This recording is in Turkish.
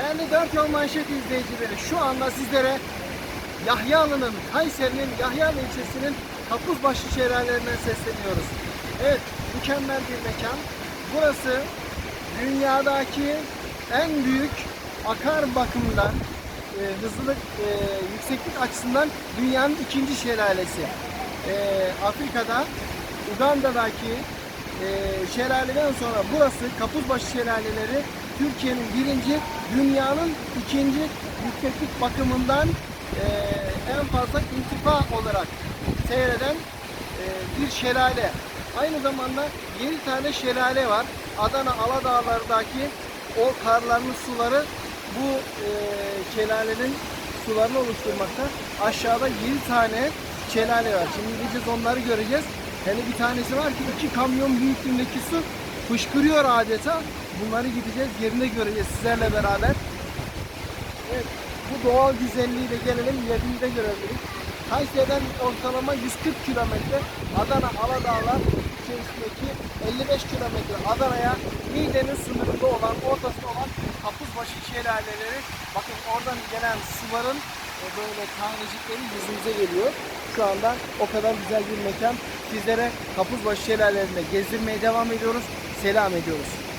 Değerli Dört Yol Manşet izleyicileri şu anda sizlere Yahyalı'nın, Kayseri'nin Yahyalı ilçesinin Kapuzbaşı şelalelerinden sesleniyoruz. Evet, mükemmel bir mekan. Burası dünyadaki en büyük akar bakımından, e, hızlılık, e, yükseklik açısından dünyanın ikinci şelalesi. E, Afrika'da, Uganda'daki e, şelaleden sonra burası Kapuzbaşı şelaleleri Türkiye'nin birinci, dünyanın ikinci yükseklik bakımından e, en fazla intifa olarak seyreden e, bir şelale. Aynı zamanda 7 tane şelale var. Adana Aladağlar'daki o karlarlı suları bu e, şelalenin sularını oluşturmakta. Aşağıda 7 tane şelale var. Şimdi gideceğiz onları göreceğiz. Hele bir tanesi var ki iki kamyon büyüklüğündeki su fışkırıyor adeta. Bunları gideceğiz yerinde göreceğiz sizlerle beraber. Evet, bu doğal güzelliğiyle gelelim yerinde görelim. Kayseri'den ortalama 140 kilometre Adana Aladağlar içerisindeki 55 kilometre Adana'ya Niğde'nin sınırında olan, ortasında olan Kapuzbaşı şelaleleri. Bakın oradan gelen suların e, böyle tanecikleri yüzümüze geliyor. Şu anda o kadar güzel bir mekan. Sizlere Kapuzbaşı şelalelerinde gezdirmeye devam ediyoruz. Selam ediyoruz.